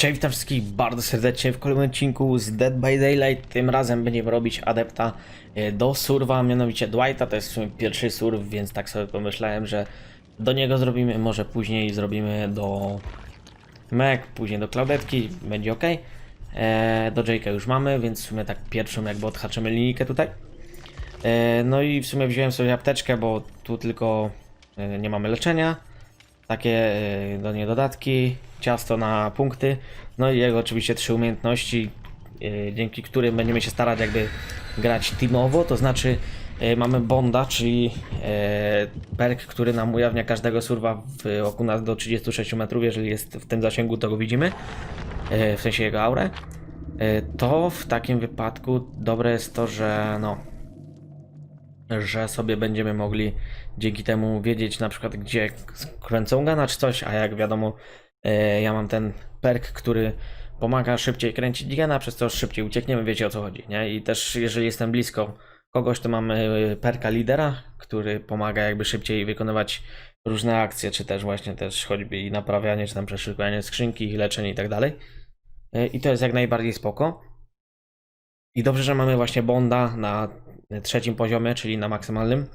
Cześć, witam wszystkich bardzo serdecznie w kolejnym odcinku z Dead by Daylight. Tym razem będziemy robić adepta e, do surwa, mianowicie Dwighta. To jest w sumie pierwszy surw, więc tak sobie pomyślałem, że do niego zrobimy, może później zrobimy do Mac, później do Claudetki, będzie ok. E, do Jake'a już mamy, więc w sumie tak pierwszą jakby odhaczymy linijkę tutaj. E, no i w sumie wziąłem sobie apteczkę, bo tu tylko e, nie mamy leczenia takie y, do niej dodatki, ciasto na punkty, no i jego oczywiście trzy umiejętności, y, dzięki którym będziemy się starać jakby grać teamowo, to znaczy y, mamy Bonda, czyli perk, który nam ujawnia każdego surwa w oku nas do 36 metrów, jeżeli jest w tym zasięgu, to go widzimy, w sensie jego aurę. To w takim wypadku dobre jest to, że no, że sobie będziemy mogli dzięki temu wiedzieć na przykład gdzie kręcą gana czy coś, a jak wiadomo e, ja mam ten perk, który pomaga szybciej kręcić gena, przez to szybciej uciekniemy, wiecie o co chodzi, nie? I też jeżeli jestem blisko kogoś, to mam e, perka lidera, który pomaga jakby szybciej wykonywać różne akcje, czy też właśnie też choćby i naprawianie, czy tam przeszukiwanie skrzynki, leczenie i tak dalej. E, I to jest jak najbardziej spoko. I dobrze, że mamy właśnie Bonda na trzecim poziomie, czyli na maksymalnym.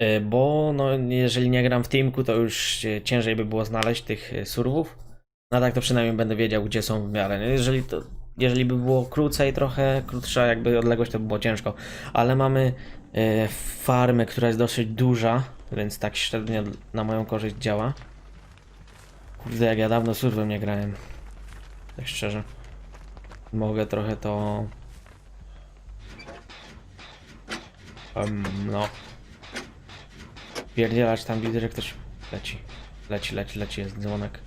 E, Bo no, jeżeli nie gram w teamku, to już ciężej by było znaleźć tych e, surwów. No tak to przynajmniej będę wiedział, gdzie są w miarę. Jeżeli, to, jeżeli by było krócej trochę, krótsza jakby odległość, to by było ciężko. Ale mamy e, farmę, która jest dosyć duża, więc tak średnio na moją korzyść działa. Kurde, jak ja dawno surwem nie grałem. Tak szczerze. Mogę trochę to Em, no. Pierdzielać tam widzę, że ktoś leci. Leci, leci, leci, jest dzwonek.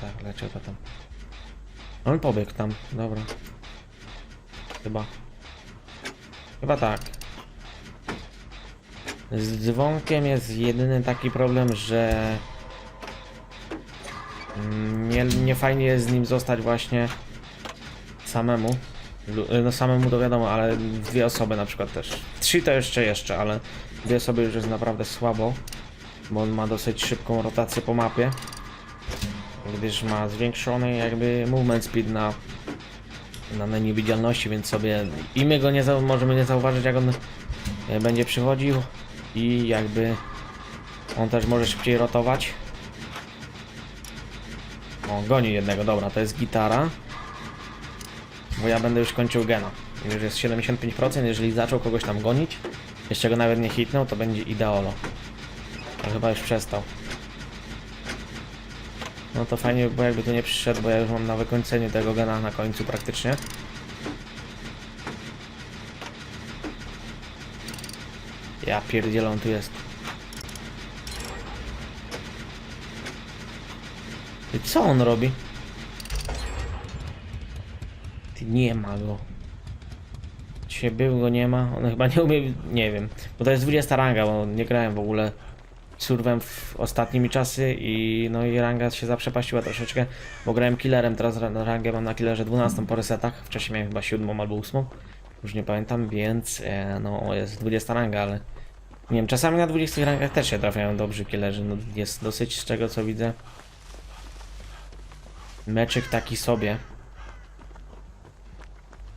Tak, leci chyba tam. On pobiegł tam, dobra. Chyba. Chyba tak. Z dzwonkiem jest jedyny taki problem, że mm, nie, nie fajnie jest z nim zostać właśnie samemu. Lu- No samemu to wiadomo, ale dwie osoby na przykład też. Trzy to jeszcze jeszcze, ale dwie osoby już jest naprawdę słabo, bo on ma dosyć szybką rotację po mapie. Gdyż ma zwiększony jakby movement speed na, na menu widzialności, więc sobie i my go nie możemy nie zauważyć jak on e, będzie przychodził i jakby on też może szybciej rotować. O, goni jednego, dobra, to jest gitara. Bo ja będę już kończył gena. Już jest 75%, jeżeli zaczął kogoś tam gonić, jeszcze go nawet nie hitnął, to będzie ideolo. A chyba już przestał. No to fajnie, bo jakby tu nie przyszedł, bo ja już mam na wykończeniu tego gena na końcu praktycznie. Ja pierdzielę, tu jest. I co on robi? Ty nie ma go. Dzisiaj był go nie ma. On chyba nie umie. Nie wiem. Bo to jest 20 ranga, bo nie grałem w ogóle surwem w ostatnimi czasy i no i ranga się zaprzepaściła troszeczkę, bo grałem killerem, teraz ra- rangę mam na killerze 12 po resetach, wcześniej miałem chyba 7 albo 8, już nie pamiętam, więc e, no jest 20 ranga, ale nie wiem, czasami na 20 rangach też się trafiają dobrzy killerzy, no jest dosyć z czego co widzę. Meczyk taki sobie.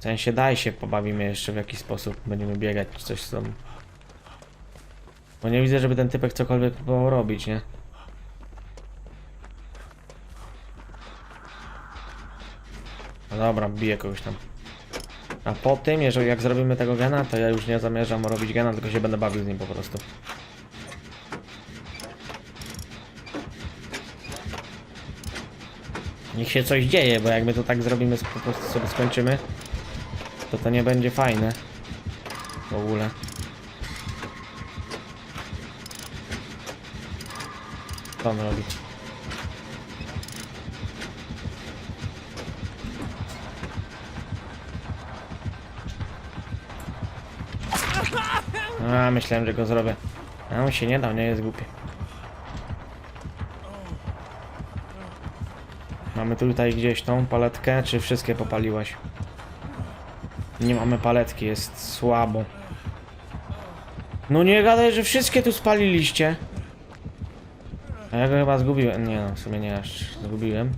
W sensie daj się pobawimy jeszcze w jakiś sposób. Będziemy biegać czy coś tam. Bo nie widzę, żeby ten typek cokolwiek próbował robić, nie? No dobra, biję kogoś tam. A po tym, jeżeli jak zrobimy tego gena, to ja już nie zamierzam robić gena, tylko się będę bawił z nim po prostu. Niech się coś dzieje, bo jak my to tak zrobimy, po prostu sobie skończymy, to to nie będzie fajne. W ogóle. Co on robi? A, myślałem, że go zrobię. A on się nie dał, nie jest głupi. Mamy tutaj gdzieś tą paletkę, czy wszystkie popaliłaś? Nie mamy paletki, jest słabo. No nie gadaj, że wszystkie tu spaliliście. A ja go chyba zgubiłem. Nie no, w sumie nie aż zgubiłem.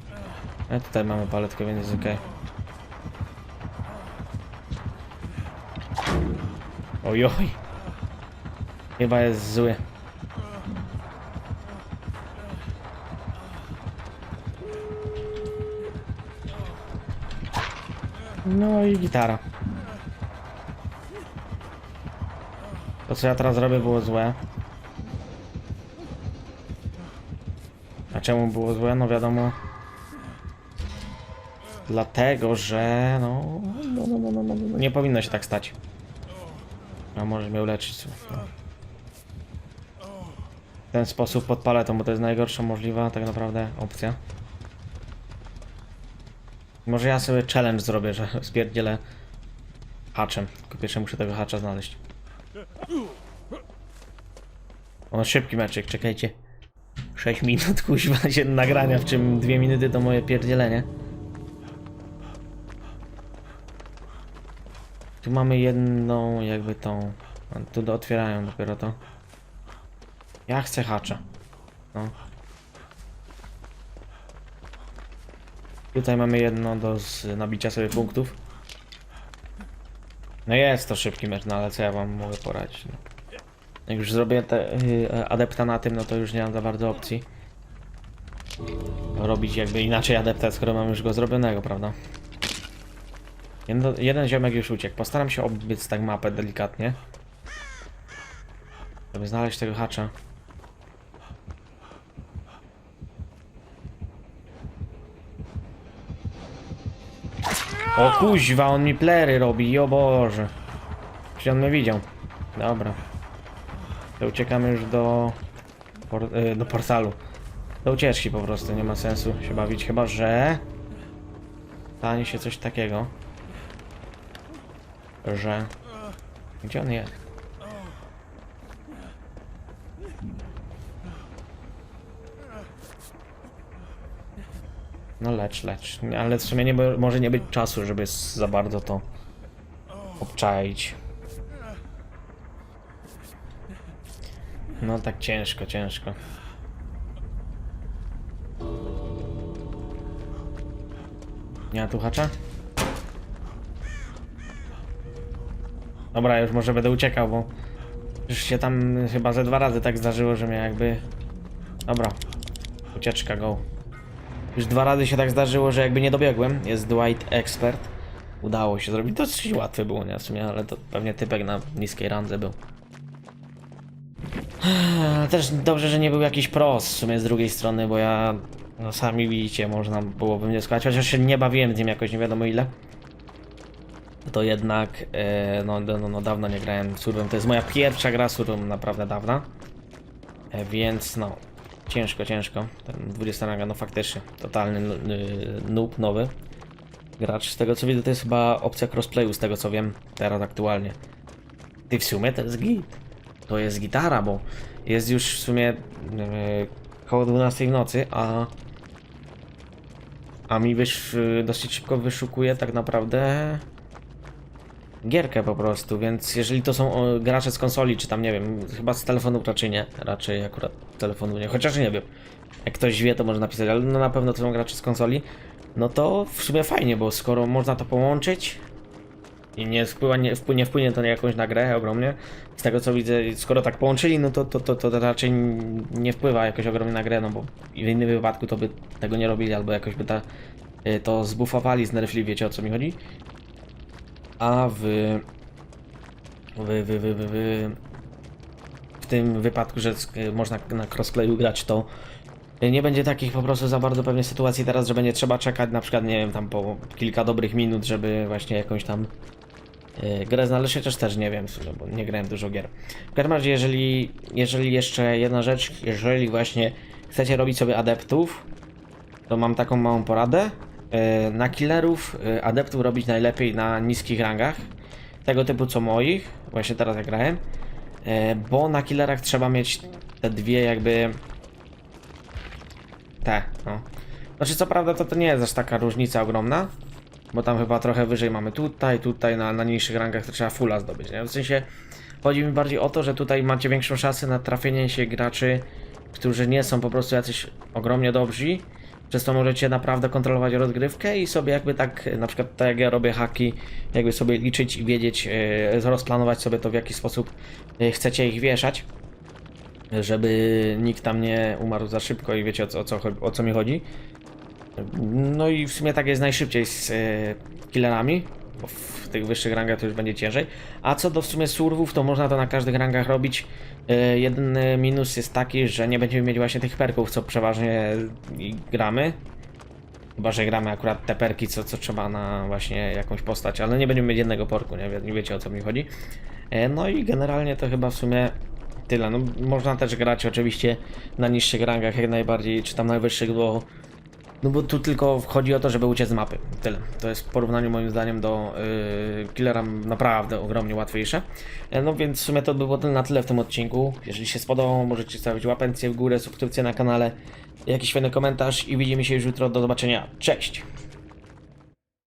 A tutaj mamy paletkę, więc jest okej. Ojoj. Chyba jest zły. No i gitara. To co ja teraz robię było złe. A czemu było złe? No wiadomo. Dlatego, że no, no, no, no, no, no, no nie powinno się tak stać. A możesz mnie uleczyć. No. W ten sposób pod paletą, bo to jest najgorsza możliwa tak naprawdę opcja. Może ja sobie challenge zrobię, że spierdzielę haczem. Tylko pierwsze muszę tego hacza znaleźć. O, szybki meczyk, czekajcie. 6 minut kuźwa się nagrania, w czym 2 minuty to moje pierdzielenie. Tu mamy jedną jakby tą... a Tu do otwierają dopiero to. Ja chcę hacza. No. Tutaj mamy jedno do z nabicia sobie punktów. No jest to szybki mecz, no ale co ja wam mogę poradzić. No. Jak już zrobię te, y, adepta na tym, no to już nie mam za bardzo opcji. Robić jakby inaczej adepta, skoro mam już go zrobionego, prawda? Jedno, jeden ziomek już uciekł. Postaram się obiec tak mapę delikatnie. Żeby znaleźć tego hacza. O kuźwa, on mi plery robi, o Boże. Czy on mnie widział? Dobra. To uciekamy już do... Por, y, do portalu. Do ucieczki po prostu, nie ma sensu się bawić, chyba że... Stanie się coś takiego. Że... Gdzie on jest? No lecz, lecz. Ale w sumie nie, może nie być czasu, żeby za bardzo to obczaić. No tak ciężko, ciężko. Nie ma tu hacza? Dobra, już może będę uciekał, bo już się tam chyba ze dwa razy tak zdarzyło, że mnie jakby... Dobra, ucieczka, go. Już dwa razy się tak zdarzyło, że jakby nie dobiegłem. Jest Dwight Expert. Udało się zrobić. Dosyć łatwe było, nie w sumie, ale to pewnie typek na niskiej randze był. Też dobrze, że nie był jakiś pros w sumie z drugiej strony, bo ja, no sami widzicie, można byłoby mnie składać, chociaż się nie bawiłem z nim jakoś nie wiadomo ile. To jednak, e, no, no, no, no dawno nie grałem surwem, to jest moja pierwsza gra surwem, naprawdę dawna. E, więc no, ciężko, ciężko. Ten 20 ranga, no faktycznie, totalny y, noob, nowy. Gracz, z tego co widzę, to jest chyba opcja crossplayu, z tego co wiem, teraz aktualnie. Ty w sumie to jest git. To jest gitara, bo jest już w sumie yy, koło 12 w nocy, a a mi wysz, yy, dosyć szybko wyszukuje tak naprawdę gierkę po prostu, więc jeżeli to są gracze z konsoli, czy tam nie wiem, chyba z telefonu raczej nie, raczej akurat telefonu nie, chociaż nie wiem. Jak ktoś wie, to może napisać, ale no na pewno to są gracze z konsoli. No to w sumie fajnie, bo skoro można to połączyć, i nie, wpływa, nie, wpłynie, nie wpłynie to na jakąś na grę ogromnie. Z tego co widzę, skoro tak połączyli, no to, to, to, to raczej nie wpływa jakoś ogromnie na grę, no bo w innym wypadku to by tego nie robili, albo jakoś by ta, y, to zbufowali, znerfli, wiecie o co mi chodzi. A w, w, w, w, w, w, w tym wypadku, że można na crossplayu grać, to nie będzie takich po prostu za bardzo pewnie sytuacji teraz, że będzie trzeba czekać na przykład, nie wiem, tam po kilka dobrych minut, żeby właśnie jakąś tam yy, grę znaleźć, chociaż też nie wiem, bo nie grałem dużo gier. W każdym razie, jeżeli, jeżeli jeszcze jedna rzecz, jeżeli właśnie chcecie robić sobie adeptów, to mam taką małą poradę. Yy, na killerów yy, adeptów robić najlepiej na niskich rangach, tego typu co moich, właśnie teraz jak grałem, yy, bo na killerach trzeba mieć te dwie jakby te, no. Znaczy, co prawda, to, to nie jest aż taka różnica ogromna, bo tam chyba trochę wyżej mamy tutaj, tutaj, na, na niższych rangach to trzeba fulla zdobyć, nie? W sensie, chodzi mi bardziej o to, że tutaj macie większą szansę na trafienie się graczy którzy nie są po prostu jacyś ogromnie dobrzy. Przez to możecie naprawdę kontrolować rozgrywkę i sobie jakby tak, na przykład tak jak ja robię haki, jakby sobie liczyć i wiedzieć, yy, rozplanować sobie to w jaki sposób yy, chcecie ich wieszać żeby nikt tam nie umarł za szybko i wiecie o co, o co, o co mi chodzi. No i w sumie tak jest najszybciej z e, killerami, w tych wyższych rangach to już będzie ciężej. A co do w sumie surwów, to można to na każdych rangach robić. E, jedyny minus jest taki, że nie będziemy mieli właśnie tych perków, co przeważnie gramy. Chyba, że gramy akurat te perki, co, co trzeba na właśnie jakąś postać, ale nie będziemy mieć jednego porku, nie, nie wiecie o co mi chodzi. E, No i generalnie to chyba w sumie tyle. No, można też grać oczywiście na niższych rangach jak najbardziej, czy tam najwyższych, bo no bo tu tylko chodzi o to, żeby uciec z mapy. Tyle. To jest w porównaniu moim zdaniem do yy, Killera naprawdę ogromnie łatwiejsze. E, No więc w sumie to było tyle na tyle w tym odcinku. Jeżeli się spodobał, możecie stawić łapencję w górę, subskrypcję na kanale, jakiś fajny komentarz i widzimy się już jutro. Do zobaczenia. Cześć!